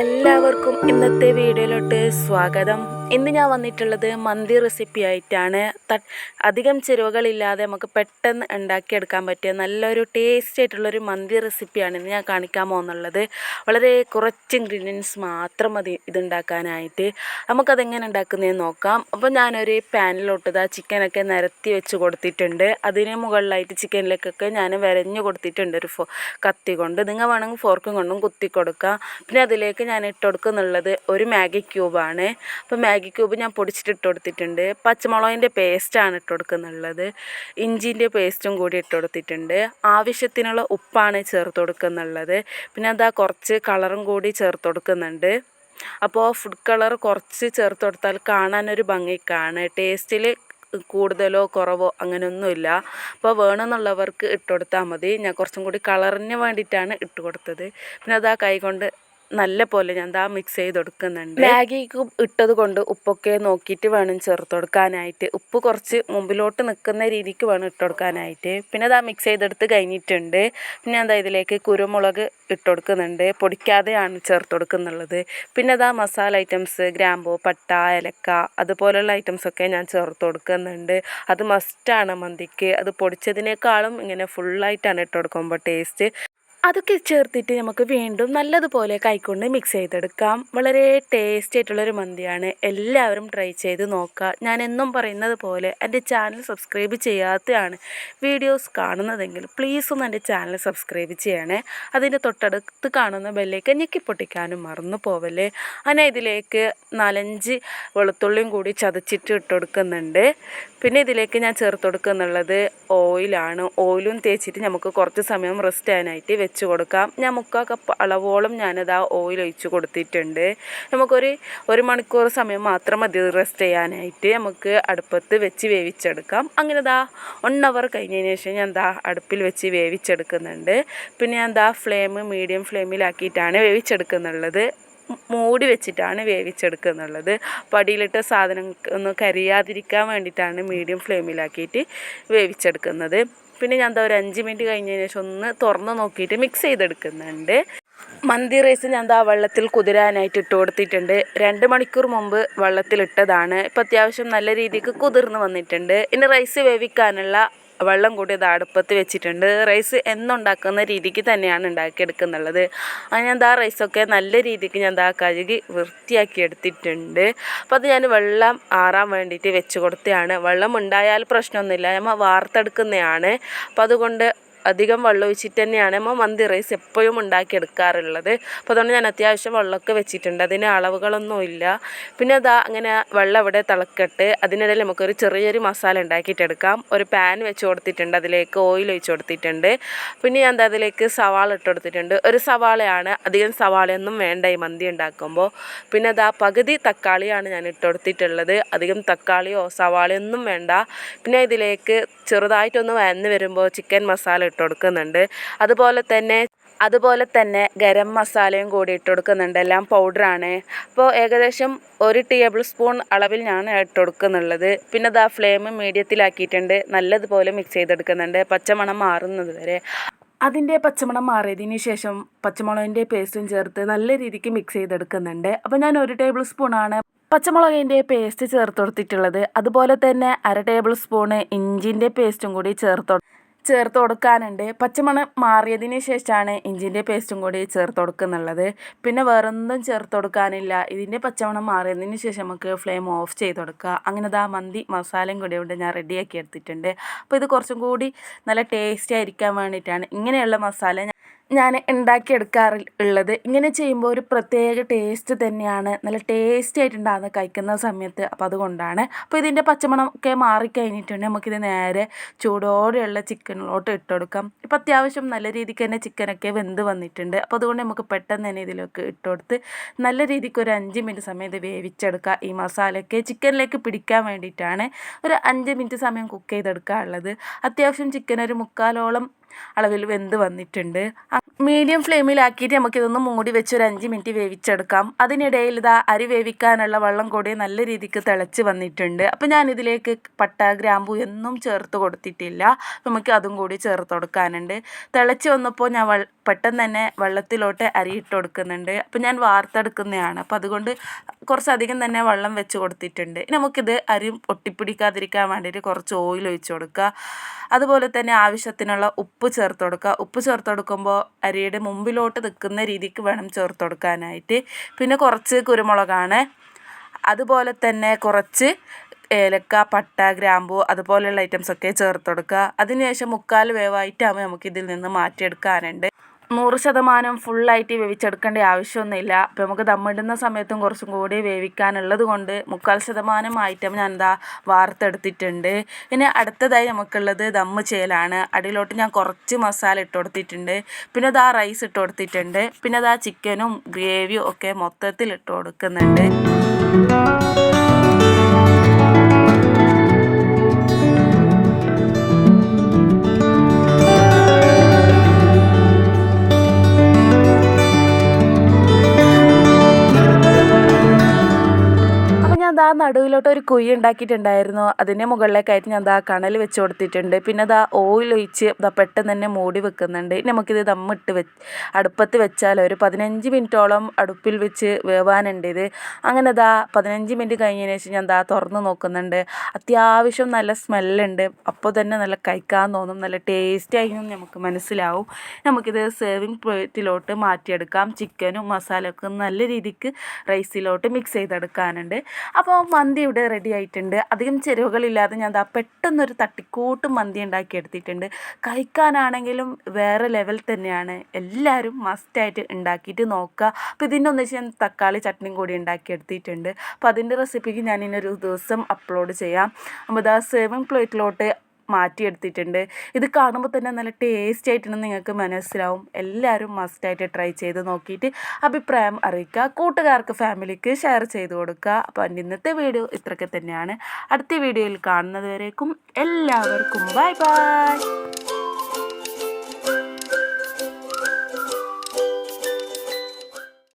എല്ലാവർക്കും ഇന്നത്തെ വീഡിയോയിലോട്ട് സ്വാഗതം. ഇന്ന് ഞാൻ വന്നിട്ടുള്ളത് മന്തി റെസിപ്പി ആയിട്ടാണ്. അധികം ചേരുവകളില്ലാതെ നമുക്ക് പെട്ടെന്ന് ഉണ്ടാക്കിയെടുക്കാൻ പറ്റിയ നല്ലൊരു ടേസ്റ്റി ആയിട്ടുള്ളൊരു മന്തി റെസിപ്പിയാണ് ഇന്ന് ഞാൻ കാണിക്കാൻ പോകുന്നുള്ളത്. വളരെ കുറച്ച് ഇൻഗ്രീഡിയൻസ് മാത്രം മതി ഇതുണ്ടാക്കാനായിട്ട്. നമുക്കതെങ്ങനെ ഉണ്ടാക്കുന്നതെന്ന് നോക്കാം. അപ്പോൾ ഞാനൊരു പാനിലോട്ട് ആ ചിക്കനൊക്കെ നിരത്തി വെച്ച് കൊടുത്തിട്ടുണ്ട്. അതിന് മുകളിലായിട്ട് ചിക്കനിലേക്കൊക്കെ ഞാൻ വരഞ്ഞു കൊടുത്തിട്ടുണ്ട് ഒരു ഫോ കത്തി കൊണ്ട്. നിങ്ങൾ വേണമെങ്കിൽ ഫോർക്കും കൊണ്ടും കുത്തി കൊടുക്കാം. പിന്നെ അതിലേക്ക് ഞാൻ ഇട്ട് കൊടുക്കുന്നുള്ളത് ഒരു മാഗി ക്യൂബാണ് അപ്പോൾ മാഗി ക്യൂബ് ഞാൻ പൊടിച്ചിട്ട് ഇട്ട് കൊടുത്തിട്ടുണ്ട് പച്ചമുളകിന്റെ പേസ്റ്റാണ് ഇട്ട് കൊടുക്കുന്നുള്ളത് ഇഞ്ചിന്റെ പേസ്റ്റും കൂടി ഇട്ട് കൊടുത്തിട്ടുണ്ട് ആവശ്യത്തിനുള്ള ഉപ്പാണ് ചേർത്ത് കൊടുക്കുന്നുള്ളത് പിന്നെ അതാ കുറച്ച് കളറും കൂടി ചേർത്ത് കൊടുക്കുന്നുണ്ട് അപ്പോൾ ഫുഡ് കളർ കുറച്ച് ചേർത്ത് കൊടുത്താൽ കാണാനൊരു ഭംഗിക്കാണ്. ടേസ്റ്റിൽ കൂടുതലോ കുറവോ അങ്ങനെയൊന്നുമില്ല അപ്പോൾ വേണമെന്നുള്ളവർക്ക് ഇട്ട് കൊടുത്താൽ മതി. ഞാൻ കുറച്ചും കൂടി കളറിന് വേണ്ടിയിട്ടാണ് ഇട്ട് കൊടുത്തത് പിന്നെ അത് കൈ കൊണ്ട് നല്ല പോലെ ഞാൻ ദാ മിക്സ് ചെയ്ത് കൊടുക്കുന്നുണ്ട് മാഗിക്ക് ഇട്ടത് കൊണ്ട് ഉപ്പൊക്കെ നോക്കിയിട്ട് വേണം ചേർത്ത് കൊടുക്കാനായിട്ട് ഉപ്പ് കുറച്ച് മുമ്പിലോട്ട് നിൽക്കുന്ന രീതിക്ക് വേണം ഇട്ട് കൊടുക്കാനായിട്ട് പിന്നെ ദാ മിക്സ് ചെയ്തെടുത്ത് കഴിഞ്ഞിട്ടുണ്ട്. പിന്നെ എന്താ ഇതിലേക്ക് കുരുമുളക് ഇട്ട് കൊടുക്കുന്നുണ്ട് പൊടിക്കാതെയാണ് ചേർത്ത് കൊടുക്കുന്നുള്ളത് പിന്നെ അതാ മസാല ഐറ്റംസ് ഗ്രാമ്പൂ പട്ട ഏലക്ക ഐറ്റംസ് ഐറ്റംസൊക്കെ ഞാൻ ചേർത്ത് കൊടുക്കുന്നുണ്ട് അത് മസ്റ്റാണ് മന്തിക്ക്. അത് പൊടിച്ചതിനേക്കാളും ഇങ്ങനെ ഫുള്ളായിട്ടാണ് ഇട്ട് കൊടുക്കുമ്പോൾ ടേസ്റ്റ് അതൊക്കെ ചേർത്തിട്ട് നമുക്ക് വീണ്ടും നല്ലതുപോലെ കൈക്കൊണ്ട് മിക്സ് ചെയ്തെടുക്കാം. വളരെ ടേസ്റ്റി ആയിട്ടുള്ളൊരു മന്തിയാണ്. എല്ലാവരും ട്രൈ ചെയ്ത് നോക്കുക. ഞാൻ എന്നും പറയുന്നത് പോലെ എന്റെ ചാനൽ സബ്സ്ക്രൈബ് ചെയ്യാത്തതാണ് വീഡിയോസ് കാണുന്നതെങ്കിൽ പ്ലീസ് ഒന്ന് എന്റെ ചാനൽ സബ്സ്ക്രൈബ് ചെയ്യണേ. അതിന്റെ തൊട്ടടുത്ത് കാണുന്ന ബെല്ലേക്ക് ഞെക്കി പൊട്ടിക്കാനും മറന്നു പോവല്ലേ. അങ്ങനെ ഇതിലേക്ക് നാലഞ്ച് വെളുത്തുള്ളിയും കൂടി ചതച്ചിട്ട് ഇട്ട് കൊടുക്കുന്നുണ്ട് പിന്നെ ഇതിലേക്ക് ഞാൻ ചേർത്ത് കൊടുക്കുന്നുള്ളത് ഓയിലാണ് ഓയിലും തേച്ചിട്ട് നമുക്ക് കുറച്ച് സമയം റെസ്റ്റ് ചെയ്യാനായിട്ട് വെച്ച് കൊടുക്കാം. ഞാൻ മുക്കാൽ കപ്പ് അളവോളം ഞാനത് ആ ഓയിൽ ഒഴിച്ച് കൊടുത്തിട്ടുണ്ട്. നമുക്കൊരു ഒരു മണിക്കൂർ സമയം മാത്രം മതി റെസ്റ്റ് ചെയ്യാനായിട്ട്. നമുക്ക് അടുപ്പത്ത് വെച്ച് വേവിച്ചെടുക്കാം. അങ്ങനെ ദാ വൺ അവർ കഴിഞ്ഞതിന് ശേഷം ഞാൻ ദാ അടുപ്പിൽ വെച്ച് വേവിച്ചെടുക്കുന്നുണ്ട്. പിന്നെ ഞാൻ ദാ ഫ്ലെയിം മീഡിയം ഫ്ലെയിമിലാക്കിയിട്ടാണ് വേവിച്ചെടുക്കുന്നുള്ളത്. മൂടി വെച്ചിട്ടാണ് വേവിച്ചെടുക്കുന്നുള്ളത്. പടിയിലിട്ട സാധനം ഒന്ന് കരിയാതിരിക്കാൻ വേണ്ടിയിട്ടാണ് മീഡിയം ഫ്ലെയിമിലാക്കിയിട്ട് വേവിച്ചെടുക്കുന്നത്. പിന്നെ ഞാൻ എന്താ ഒരു അഞ്ച് മിനിറ്റ് കഴിഞ്ഞതിന് ശേഷം ഒന്ന് തുറന്ന് നോക്കിയിട്ട് മിക്സ് ചെയ്തെടുക്കുന്നുണ്ട്. മന്തി റൈസ് ഞാൻ എന്താ വെള്ളത്തിൽ കുതിരാനായിട്ട് ഇട്ട് കൊടുത്തിട്ടുണ്ട്. രണ്ട് മണിക്കൂർ മുമ്പ് വെള്ളത്തിലിട്ടതാണ്. ഇപ്പം അത്യാവശ്യം നല്ല രീതിക്ക് കുതിർന്ന് വന്നിട്ടുണ്ട്. ഇനി റൈസ് വേവിക്കാനുള്ള വെള്ളം കൂടി അത് അടുപ്പത്ത് വെച്ചിട്ടുണ്ട്. റൈസ് എന്നുണ്ടാക്കുന്ന രീതിക്ക് തന്നെയാണ് ഉണ്ടാക്കിയെടുക്കുന്നുള്ളത്. അത് ഞാൻ ദാ റൈസൊക്കെ നല്ല രീതിക്ക് ഞാൻ ദാ കഴുകി വൃത്തിയാക്കി എടുത്തിട്ടുണ്ട്. അപ്പോൾ അത് ഞാൻ വെള്ളം ആറാൻ വേണ്ടിയിട്ട് വെച്ച് കൊടുത്തതാണ് വെള്ളം ഉണ്ടായാൽ പ്രശ്നമൊന്നുമില്ല. നമ്മൾ വാർത്തെടുക്കുന്നതാണ്. അപ്പോൾ അതുകൊണ്ട് അധികം വെള്ളം ഒഴിച്ചിട്ട് തന്നെയാണ് നമ്മൾ മന്തി റൈസ് എപ്പോഴും ഉണ്ടാക്കിയെടുക്കാറുള്ളത്. അപ്പോൾ അതുകൊണ്ട് ഞാൻ അത്യാവശ്യം വെള്ളമൊക്കെ വെച്ചിട്ടുണ്ട്. അതിന് അളവുകളൊന്നും ഇല്ല. പിന്നെ അതാ അങ്ങനെ വെള്ളം ഇവിടെ തിളക്കട്ട് അതിനിടയിൽ നമുക്കൊരു ചെറിയൊരു മസാല ഉണ്ടാക്കിയിട്ടെടുക്കാം ഒരു പാൻ വെച്ച് കൊടുത്തിട്ടുണ്ട്. അതിലേക്ക് ഓയിൽ ഒഴിച്ച് കൊടുത്തിട്ടുണ്ട്. പിന്നെ ഞാൻ അതിലേക്ക് സവാള ഇട്ട് കൊടുത്തിട്ടുണ്ട്. ഒരു സവാളയാണ് അധികം സവാളയൊന്നും വേണ്ട ഈ മന്തി ഉണ്ടാക്കുമ്പോൾ. പിന്നെ അതാ പകുതി തക്കാളിയാണ് ഞാൻ ഇട്ട് കൊടുത്തിട്ടുള്ളത്. അധികം തക്കാളിയോ സവാളയൊന്നും വേണ്ട. പിന്നെ ഇതിലേക്ക് ചെറുതായിട്ടൊന്ന് വന്ന് വരുമ്പോൾ ചിക്കൻ മസാല ഇട്ട് കൊടുക്കുന്നുണ്ട് അതുപോലെ തന്നെ അതുപോലെ തന്നെ ഗരം മസാലയും കൂടി ഇട്ട് കൊടുക്കുന്നുണ്ട് എല്ലാം പൗഡറാണ് അപ്പോൾ ഏകദേശം ഒരു ടേബിൾ സ്പൂൺ അളവിൽ ഞാൻ ഇട്ട് കൊടുക്കുന്നുള്ളത് പിന്നെ അത് ആ ഫ്ലെയിം മീഡിയത്തിലാക്കിയിട്ടുണ്ട്. നല്ലതുപോലെ മിക്സ് ചെയ്തെടുക്കുന്നുണ്ട്. പച്ചമണം മാറുന്നത് വരെ. അതിന്റെ പച്ചമണം മാറിയതിന് ശേഷം പച്ചമുളകിന്റെ പേസ്റ്റും ചേർത്ത് നല്ല രീതിക്ക് മിക്സ് ചെയ്തെടുക്കുന്നുണ്ട്. അപ്പോൾ ഞാൻ ഒരു ടേബിൾ സ്പൂണാണ് പച്ചമുളകിന്റെ പേസ്റ്റ് ചേർത്ത് കൊടുത്തിട്ടുള്ളത്. അതുപോലെ തന്നെ അര ടേബിൾ സ്പൂണ് ഇഞ്ചിന്റെ പേസ്റ്റും കൂടി ചേർത്ത് ചേർത്ത് കൊടുക്കാനുണ്ട്. പച്ചമണം മാറിയതിന് ശേഷമാണ് ഇഞ്ചിന്റെ പേസ്റ്റും കൂടി ചേർത്ത് കൊടുക്കുന്നുള്ളത് പിന്നെ വേറൊന്നും ചേർത്ത് കൊടുക്കാനില്ല. ഇതിന്റെ പച്ചമണം മാറിയതിന് ശേഷം നമുക്ക് ഫ്ലെയിം ഓഫ് ചെയ്ത് കൊടുക്കുക. അങ്ങനെ ദാ മന്തി മസാലയും കൂടി കൊണ്ട് ഞാൻ റെഡിയാക്കി എടുത്തിട്ടുണ്ട്. അപ്പോൾ ഇത് കുറച്ചും കൂടി നല്ല ടേസ്റ്റി ആയിരിക്കാൻ വേണ്ടിയിട്ടാണ്. ഇങ്ങനെയുള്ള മസാല ഞാൻ ഉണ്ടാക്കിയെടുക്കാറ് ഉള്ളത്. ഇങ്ങനെ ചെയ്യുമ്പോൾ ഒരു പ്രത്യേക ടേസ്റ്റ് തന്നെയാണ്. നല്ല ടേസ്റ്റി ആയിട്ടുണ്ടാകുന്ന കഴിക്കുന്ന സമയത്ത് അപ്പോൾ അതുകൊണ്ടാണ്. അപ്പോൾ ഇതിന്റെ പച്ചമണം ഒക്കെ മാറിക്കഴിഞ്ഞിട്ടുണ്ടെങ്കിൽ നമുക്കിത് നേരെ ചൂടോടെയുള്ള ചിക്കനിലോട്ട് ഇട്ട് കൊടുക്കാം ഇപ്പോൾ അത്യാവശ്യം നല്ല രീതിക്ക് തന്നെ ചിക്കനൊക്കെ വെന്ത് വന്നിട്ടുണ്ട്. അപ്പോൾ അതുകൊണ്ട് നമുക്ക് പെട്ടെന്ന് തന്നെ ഇതിലേക്ക് ഇട്ട് കൊടുത്ത് നല്ല രീതിക്ക് ഒരു അഞ്ച് മിനിറ്റ് സമയം ഇത് വേവിച്ചെടുക്കുക. ഈ മസാലയൊക്കെ ചിക്കനിലേക്ക് പിടിക്കാൻ വേണ്ടിയിട്ടാണ് ഒരു അഞ്ച് മിനിറ്റ് സമയം കുക്ക് ചെയ്തെടുക്കാനുള്ളത് അത്യാവശ്യം ചിക്കൻ ഒരു മുക്കാലോളം അളവിൽ വെന്ത് വന്നിട്ടുണ്ട്. മീഡിയം ഫ്ലെയിമിലാക്കിയിട്ട് നമുക്കിതൊന്ന് മൂടി വെച്ച് ഒരു അഞ്ച് മിനിറ്റ് വേവിച്ചെടുക്കാം. അതിനിടയിൽ ഇതാ അരി വേവിക്കാനുള്ള വെള്ളം കൂടി നല്ല രീതിക്ക് തിളച്ച് വന്നിട്ടുണ്ട്. അപ്പോൾ ഞാനിതിലേക്ക് പട്ട ഗ്രാമ്പു എന്നും ചേർത്ത് കൊടുത്തിട്ടില്ല. നമുക്ക് അതും കൂടി ചേർത്ത് കൊടുക്കാനുണ്ട്. തിളച്ച് വന്നപ്പോൾ ഞാൻ പെട്ടെന്ന് തന്നെ വെള്ളത്തിലോട്ട് അരി ഇട്ട് കൊടുക്കുന്നുണ്ട്. അപ്പോൾ ഞാൻ വാർത്തെടുക്കുന്നതാണ്. അപ്പോൾ അതുകൊണ്ട് കുറച്ചധികം തന്നെ വെള്ളം വെച്ച് കൊടുത്തിട്ടുണ്ട്. നമുക്കിത് അരി ഒട്ടിപ്പിടിക്കാതിരിക്കാൻ വേണ്ടിയിട്ട് കുറച്ച് ഓയിൽ ഒഴിച്ച് കൊടുക്കുക. അതുപോലെ തന്നെ ആവശ്യത്തിനുള്ള ഉപ്പ് ചേർത്ത് കൊടുക്കുക. ഉപ്പ് ചേർത്ത് കൊടുക്കുമ്പോൾ അരിയുടെ മുമ്പിലോട്ട് നിൽക്കുന്ന രീതിക്ക് വേണം ചേർത്ത് കൊടുക്കാനായിട്ട്. പിന്നെ കുറച്ച് കുരുമുളകാണ്. അതുപോലെ തന്നെ കുറച്ച് ഏലക്ക പട്ട ഗ്രാമ്പു അതുപോലെയുള്ള ഐറ്റംസൊക്കെ ചേർത്ത് കൊടുക്കുക. അതിനുശേഷം മുക്കാൽ വേവായിട്ടാകുമ്പോൾ നമുക്ക് ഇതിൽ നിന്ന് മാറ്റിയെടുക്കാനുണ്ട്. നൂറ് ശതമാനം ഫുള്ളായിട്ട് വേവിച്ചെടുക്കേണ്ട ആവശ്യമൊന്നുമില്ല. അപ്പോൾ നമുക്ക് ദമ്മിടുന്ന സമയത്തും കുറച്ചും കൂടി വേവിക്കാനുള്ളത് കൊണ്ട് മുക്കാൽ ശതമാനം ഐറ്റം ഞാൻ എന്താ വാർത്തെടുത്തിട്ടുണ്ട്. പിന്നെ അടുത്തതായി നമുക്കുള്ളത് ദമ്മ് ചെയ്യലാണ്. അടിയിലോട്ട് ഞാൻ കുറച്ച് മസാല ഇട്ട് കൊടുത്തിട്ടുണ്ട്. പിന്നെ അതാ റൈസ് ഇട്ട് കൊടുത്തിട്ടുണ്ട്. പിന്നെ അതാ ചിക്കനും ഗ്രേവിയും ഒക്കെ മൊത്തത്തിൽ ഇട്ട് കൊടുക്കുന്നുണ്ട്. ഞാൻ നടുവിലോട്ട് ഒരു കുഴി ഉണ്ടാക്കിയിട്ടുണ്ടായിരുന്നു. അതിന്റെ മുകളിലേക്കായിട്ട് ഞാൻ ദാ കണൽ വെച്ച് കൊടുത്തിട്ടുണ്ട്. പിന്നെ ദാ ഓയിൽ ഒഴിച്ച് ദാ പെട്ടെന്ന് തന്നെ മൂടി വെക്കുന്നുണ്ട്. നമുക്കിത് ദമ്മിട്ട് വെച്ച് അടുപ്പത്ത് വെച്ചാൽ ഒരു പതിനഞ്ച് മിനിറ്റോളം അടുപ്പിൽ വെച്ച് വേവാനുണ്ട് ഇത്. അങ്ങനെ ദാ പതിനഞ്ച് മിനിറ്റ് കഴിഞ്ഞതിന് ശേഷം ഞാൻ ദാ തുറന്ന് നോക്കുന്നുണ്ട്. അത്യാവശ്യം നല്ല സ്മെല്ലുണ്ട്. അപ്പോൾ തന്നെ നല്ല കഴിക്കാൻ തോന്നും. നല്ല ടേസ്റ്റി ആയിരുന്നു നമുക്ക് മനസ്സിലാവും. നമുക്കിത് സേവിങ് പ്ലേറ്റിലോട്ട് മാറ്റിയെടുക്കാം. ചിക്കനും മസാലയൊക്കെ നല്ല രീതിക്ക് റൈസിലോട്ട് മിക്സ് ചെയ്തെടുക്കാനുണ്ട്. അപ്പോൾ മന്തി ഇവിടെ റെഡി ആയിട്ടുണ്ട്. അധികം ചെരുവകളില്ലാതെ ഞാൻ ദാ പെട്ടെന്നൊരു തട്ടിക്കൂട്ട് മന്തി ഉണ്ടാക്കി എടുത്തിട്ടുണ്ട്. കഴിക്കാനാണെങ്കിലും വേറെ ലെവൽ തന്നെയാണ്. എല്ലാവരും മസ്റ്റായിട്ട് ഉണ്ടാക്കിയിട്ട് നോക്കുക. അപ്പോൾ ഇതിന്റെ ഒന്നിച്ച് ഞാൻ തക്കാളി ചട്നിയും കൂടി ഉണ്ടാക്കി എടുത്തിട്ടുണ്ട്. അപ്പോൾ അതിന്റെ റെസിപ്പിക്ക് ഞാൻ ഇന്നൊരു ദിവസം അപ്ലോഡ് ചെയ്യാം. അപ്പോൾ ഇതാ സേവിങ് പ്ലേറ്റിലോട്ട് മാറ്റിയെടുത്തിട്ടുണ്ട്. ഇത് കാണുമ്പോൾ തന്നെ നല്ല ടേസ്റ്റ് ആയിട്ടാണ് നിങ്ങൾക്ക് മനസ്സിലാവും. എല്ലാവരും മസ്റ്റായിട്ട് ട്രൈ ചെയ്ത് നോക്കിയിട്ട് അഭിപ്രായം അറിയിക്കുക. കൂട്ടുകാർക്ക് ഫാമിലിക്ക് ഷെയർ ചെയ്ത് കൊടുക്കുക. അപ്പോൾ ഇന്നത്തെ വീഡിയോ ഇത്രയൊക്കെ തന്നെയാണ്. അടുത്ത വീഡിയോയിൽ കാണുന്നത് വരേക്കും എല്ലാവർക്കും ബൈ ബൈ